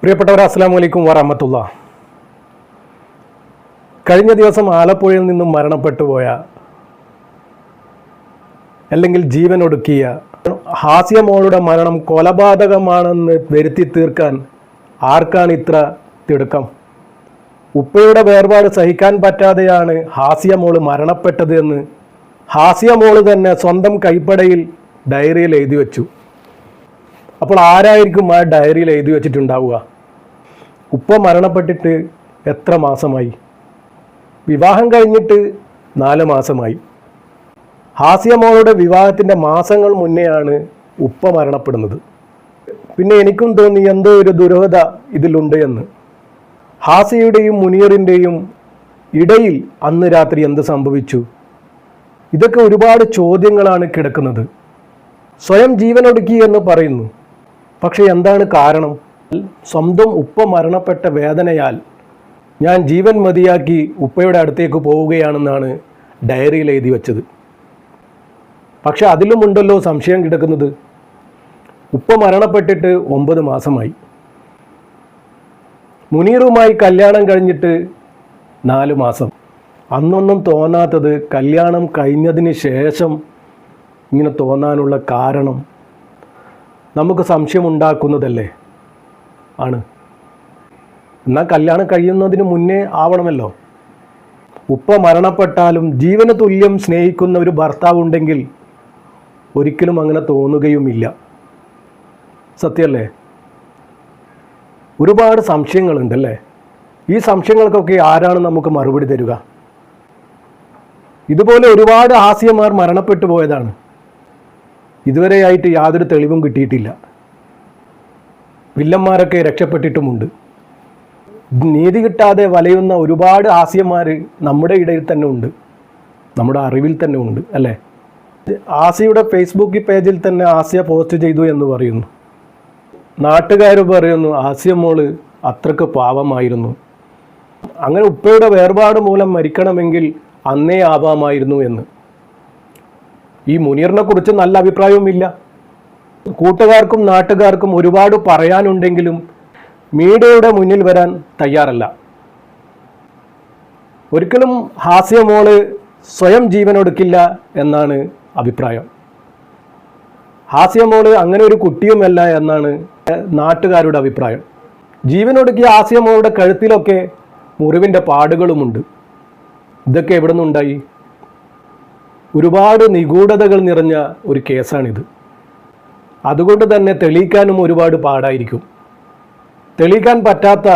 പ്രിയപ്പെട്ടവർ അസ്സാം വലൈക്കും വറഹമത്തുള്ള. കഴിഞ്ഞ ദിവസം ആലപ്പുഴയിൽ നിന്നും മരണപ്പെട്ടു പോയ അല്ലെങ്കിൽ ജീവൻ ഒടുക്കിയ ഹാസ്യമോളുടെ മരണം കൊലപാതകമാണെന്ന് വരുത്തി തീർക്കാൻ ആർക്കാണ് ഇത്ര തിടുക്കം? ഉപ്പയുടെ വേർപാട് സഹിക്കാൻ പറ്റാതെയാണ് ഹാസ്യമോൾ മരണപ്പെട്ടത് എന്ന് ഹാസ്യമോൾ തന്നെ സ്വന്തം കൈപ്പടയിൽ ഡയറിയിൽ എഴുതി വെച്ചു. അപ്പോൾ ആരായിരിക്കും ആ ഡയറിയിൽ എഴുതി വെച്ചിട്ടുണ്ടാവുക? ഉപ്പ മരണപ്പെട്ടിട്ട് എത്ര മാസമായി? വിവാഹം കഴിഞ്ഞിട്ട് നാല് മാസമായി. ഹാസ്യമോളുടെ വിവാഹത്തിന്റെ മാസങ്ങൾ മുന്നെയാണ് ഉപ്പ മരണപ്പെടുന്നത്. പിന്നെ എനിക്കും തോന്നി എന്തോ ഒരു ദുരൂഹത ഇതിലുണ്ട് എന്ന്. ഹാസിയുടെയും മുനീറിന്റെയും ഇടയിൽ അന്ന് രാത്രി എന്ത് സംഭവിച്ചു? ഇതൊക്കെ ഒരുപാട് ചോദ്യങ്ങളാണ് കിടക്കുന്നത്. സ്വയം ജീവനൊടുക്കി എന്ന് പറയുന്നു. പക്ഷെ എന്താണ് കാരണം? സ്വന്തം ഉപ്പ മരണപ്പെട്ട വേദനയാൽ ഞാൻ ജീവൻ മതിയാക്കി ഉപ്പയുടെ അടുത്തേക്ക് പോവുകയാണെന്നാണ് ഡയറിയിൽ എഴുതി വച്ചത്. പക്ഷെ അതിലുമുണ്ടല്ലോ സംശയം കിടക്കുന്നത്. ഉപ്പ മരണപ്പെട്ടിട്ട് ഒമ്പത് മാസമായി. മുനീറുമായി കല്യാണം കഴിഞ്ഞിട്ട് നാല് മാസം. അന്നൊന്നും തോന്നാത്തത് കല്യാണം കഴിഞ്ഞതിന് ശേഷം ഇങ്ങനെ തോന്നാനുള്ള കാരണം നമുക്ക് സംശയമുണ്ടാക്കുന്നതല്ലേ? ആണ്. എന്നാൽ കല്യാണം കഴിയുന്നതിന് മുന്നേ ആവണമല്ലോ. ഉപ്പ മരണപ്പെട്ടാലും ജീവന തുല്യം സ്നേഹിക്കുന്ന ഒരു ഭർത്താവ് ഉണ്ടെങ്കിൽ ഒരിക്കലും അങ്ങനെ തോന്നുകയുമില്ല. സത്യമല്ലേ? ഒരുപാട് സംശയങ്ങളുണ്ടല്ലേ? ഈ സംശയങ്ങൾക്കൊക്കെ ആരാണ് നമുക്ക് മറുപടി തരിക? ഇതുപോലെ ഒരുപാട് ഹാസ്യമാർ മരണപ്പെട്ടു പോയതാണ്. ഇതുവരെയായിട്ട് യാതൊരു തെളിവും കിട്ടിയിട്ടില്ല. വില്ലന്മാരൊക്കെ രക്ഷപ്പെട്ടിട്ടുമുണ്ട്. നീതി കിട്ടാതെ വലയുന്ന ഒരുപാട് ആസ്യന്മാർ നമ്മുടെ ഇടയിൽ തന്നെ ഉണ്ട്. നമ്മുടെ അറിവിൽ തന്നെ ഉണ്ട് അല്ലേ? ആസിയുടെ ഫേസ്ബുക്ക് പേജിൽ തന്നെ ആസിയ പോസ്റ്റ് ചെയ്തു എന്ന് പറയുന്നു. നാട്ടുകാർ പറയുന്നു ആസിയ മോൾ അത്രയ്ക്ക് പാവമായിരുന്നു. അങ്ങനെ ഉപ്പയുടെ വേർപാട് മൂലം മരിക്കണമെങ്കിൽ അന്നേ ആവാമായിരുന്നു എന്ന്. ഈ മുനീറിനെ കുറിച്ച് നല്ല അഭിപ്രായവുമില്ല. കൂട്ടുകാർക്കും നാട്ടുകാർക്കും ഒരുപാട് പറയാനുണ്ടെങ്കിലും മീഡിയയുടെ മുന്നിൽ വരാൻ തയ്യാറല്ല. ഒരിക്കലും ഹാസ്യമോൾ സ്വയം ജീവനൊടുക്കില്ല എന്നാണ് അഭിപ്രായം. ഹാസ്യമോൾ അങ്ങനെ ഒരു കുട്ടിയുമല്ല എന്നാണ് നാട്ടുകാരുടെ അഭിപ്രായം. ജീവനൊടുക്കിയ ഹാസ്യമോളുടെ കഴുത്തിലൊക്കെ മുറിവിന്റെ പാടുകളുമുണ്ട്. ഇതൊക്കെ എവിടെ നിന്നുണ്ടായി ഒരുപാട് നിഗൂഢതകൾ നിറഞ്ഞ ഒരു കേസാണിത്. അതുകൊണ്ട് തന്നെ തെളിയിക്കാനും ഒരുപാട് പാടായിരിക്കും. തെളിയിക്കാൻ പറ്റാത്ത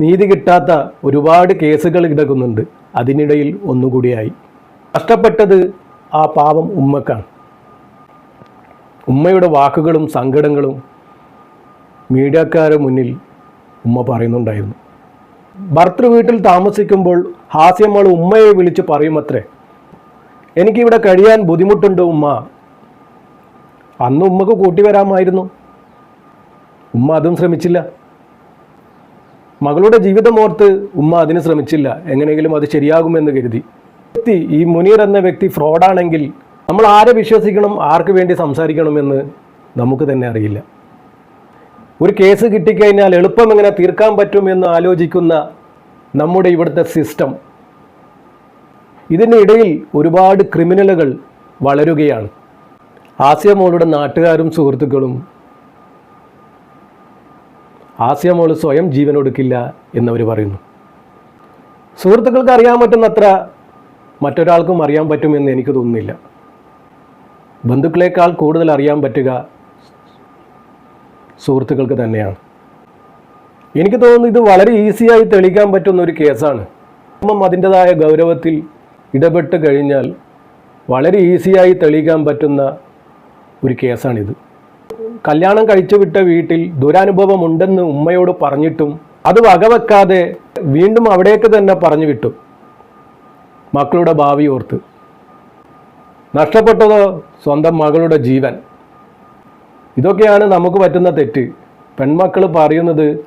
നീതി കിട്ടാത്ത ഒരുപാട് കേസുകൾ കിടക്കുന്നുണ്ട് അതിനിടയിൽ ഒന്നുകൂടിയായി. നഷ്ടപ്പെട്ടത് ആ പാവം ഉമ്മക്കാണ്. ഉമ്മയുടെ വാക്കുകളും സങ്കടങ്ങളും മീഡിയക്കാരുടെ മുന്നിൽ ഉമ്മ പറയുന്നുണ്ടായിരുന്നു. ഭർത്തൃ വീട്ടിൽ താമസിക്കുമ്പോൾ ഹാസ്യമ്മൾ ഉമ്മയെ വിളിച്ച് പറയുമത്രേ? എനിക്കിവിടെ കഴിയാൻ ബുദ്ധിമുട്ടുണ്ട് ഉമ്മ. അന്ന് ഉമ്മക്ക് കൂട്ടി വരാമായിരുന്നു. ഉമ്മ അതും ശ്രമിച്ചില്ല. മകളുടെ ജീവിതം ഓർത്ത് ഉമ്മ അതിന് ശ്രമിച്ചില്ല. എങ്ങനെയെങ്കിലും അത് ശരിയാകുമെന്ന് കരുതി. വ്യക്തി ഈ മുനീർ എന്ന വ്യക്തി ഫ്രോഡാണെങ്കിൽ നമ്മൾ ആരെ വിശ്വസിക്കണം ആർക്ക് വേണ്ടി സംസാരിക്കണമെന്ന് നമുക്ക് തന്നെ അറിയില്ല. ഒരു കേസ് കിട്ടിക്കഴിഞ്ഞാൽ എളുപ്പം എങ്ങനെ തീർക്കാൻ പറ്റുമെന്ന് ആലോചിക്കുന്ന നമ്മുടെ ഇവിടുത്തെ സിസ്റ്റം ഇതിനിടയിൽ ഒരുപാട് ക്രിമിനലുകൾ വളരുകയാണ്. ആസിയ മോളുടെ നാട്ടുകാരും സുഹൃത്തുക്കളും ആസിയ മോൾ സ്വയം ജീവനൊടുക്കില്ല എന്നവർ പറയുന്നു. സുഹൃത്തുക്കൾക്ക് അറിയാൻ പറ്റുന്നത്ര മറ്റൊരാൾക്കും അറിയാൻ പറ്റുമെന്ന് എനിക്ക് തോന്നുന്നില്ല. ബന്ധുക്കളേക്കാൾ കൂടുതൽ അറിയാൻ പറ്റുക സുഹൃത്തുക്കൾക്ക് തന്നെയാണ്. എനിക്ക് തോന്നുന്നു ഇത് വളരെ ഈസിയായി തെളിയിക്കാൻ പറ്റുന്ന ഒരു കേസാണ്. അതിന്റെതായ ഗൗരവത്തിൽ ഇടപെട്ട് കഴിഞ്ഞാൽ വളരെ ഈസിയായി തെളിയിക്കാൻ പറ്റുന്ന ഒരു കേസാണിത്. കല്യാണം കഴിച്ചു വിട്ട വീട്ടിൽ ദുരനുഭവം ഉണ്ടെന്ന് ഉമ്മയോട് പറഞ്ഞിട്ടും അത് വകവെക്കാതെ വീണ്ടും അവിടേക്ക് തന്നെ പറഞ്ഞു വിട്ടു. മക്കളുടെ ഭാവി ഓർത്ത്. നഷ്ടപ്പെട്ടതോ സ്വന്തം മകളുടെ ജീവൻ. ഇതൊക്കെയാണ് നമുക്ക് പറ്റുന്ന തെറ്റ്. പെൺമക്കൾ പറയുന്നത്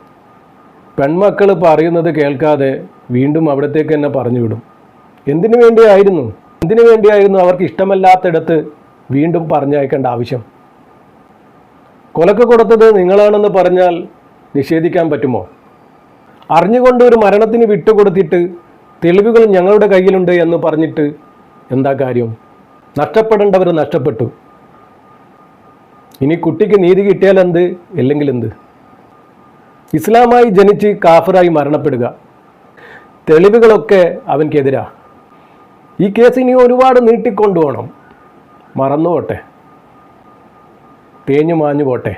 പെൺമക്കൾ പറയുന്നത് കേൾക്കാതെ വീണ്ടും അവിടത്തേക്ക് തന്നെ പറഞ്ഞു വിടും. എന്തിനു വേണ്ടിയായിരുന്നു? എന്തിനു വേണ്ടിയായിരുന്നു അവർക്ക് ഇഷ്ടമല്ലാത്തിടത്ത് വീണ്ടും പറഞ്ഞയക്കേണ്ട ആവശ്യം? കൊലക്ക് കൊടുത്തത് നിങ്ങളാണെന്ന് പറഞ്ഞാൽ നിഷേധിക്കാൻ പറ്റുമോ? അറിഞ്ഞുകൊണ്ട് ഒരു മരണത്തിന് വിട്ടുകൊടുത്തിട്ട് തെളിവുകൾ ഞങ്ങളുടെ കയ്യിലുണ്ട് എന്ന് പറഞ്ഞിട്ട് എന്താ കാര്യം? നഷ്ടപ്പെടേണ്ടവർ നഷ്ടപ്പെട്ടു. ഇനി കുട്ടിക്ക് നീതി കിട്ടിയാൽ എന്ത്? ഇല്ലെങ്കിൽ എന്ത്? ഇസ്ലാമായി ജനിച്ച് കാഫറായി മരണപ്പെടുക. തെളിവുകളൊക്കെ അവൻക്കെതിരാ. ഈ കേസ് ഇനി ഒരുപാട് നീട്ടിക്കൊണ്ടുപോകണം. മറന്നു പോട്ടെ തേഞ്ഞു മാഞ്ഞു പോട്ടെ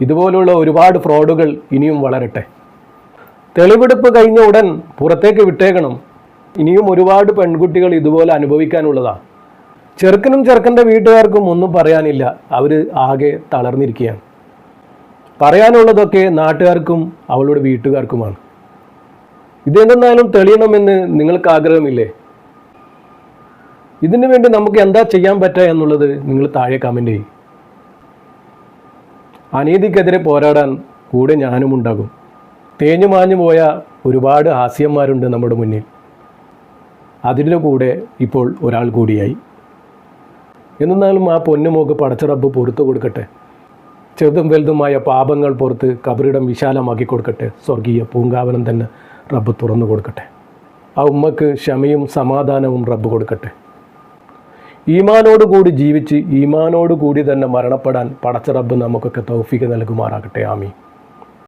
ഇതുപോലുള്ള ഒരുപാട് ഫ്രോഡുകൾ ഇനിയും വളരട്ടെ. തെളിവെടുപ്പ് കഴിഞ്ഞ ഉടൻ പുറത്തേക്ക് വിട്ടേക്കണം. ഇനിയും ഒരുപാട് പെൺകുട്ടികൾ ഇതുപോലെ അനുഭവിക്കാനുള്ളതാണ് ചെറുക്കനും ചെറുക്കന്റെ വീട്ടുകാർക്കും ഒന്നും പറയാനില്ല. അവർ ആകെ തളർന്നിരിക്കുകയാണ്. പറയാനുള്ളതൊക്കെ നാട്ടുകാർക്കും അവളുടെ വീട്ടുകാർക്കുമാണ്. ഇതെന്തെന്നാലും തെളിയണമെന്ന് നിങ്ങൾക്ക് ആഗ്രഹമില്ലേ ഇതിനു വേണ്ടി നമുക്ക് എന്താ ചെയ്യാൻ പറ്റുക എന്നുള്ളത് നിങ്ങൾ താഴെ കമന്റ് ചെയ്യും. അനീതിക്കെതിരെ പോരാടാൻ കൂടെ ഞാനും ഉണ്ടാകും. തേഞ്ഞു മാഞ്ഞു പോയ ഒരുപാട് ഹാസ്യന്മാരുണ്ട് നമ്മുടെ മുന്നിൽ. അതിന്റെ കൂടെ ഇപ്പോൾ ഒരാൾ കൂടിയായി. എന്നാലും ആ പൊന്നുമോക്ക് പടച്ചറബ് പുറത്തു കൊടുക്കട്ടെ. ചെറുതും വലുതുമായ പാപങ്ങൾ പുറത്ത് കബറിടം വിശാലമാക്കി കൊടുക്കട്ടെ. സ്വർഗീയ പൂങ്കാവനം തന്നെ റബ്ബ് തുറന്നു കൊടുക്കട്ടെ. ആ ഉമ്മക്ക് ക്ഷമയും സമാധാനവും റബ്ബ് കൊടുക്കട്ടെ. ഈമാനോട് കൂടി ജീവിച്ച് ഈമാനോടുകൂടി തന്നെ മരണപ്പെടാൻ പടച്ചറബ് നമുക്കൊക്കെ തൗഫിക്ക് നൽകുമാറാകട്ടെ. ആമീൻ.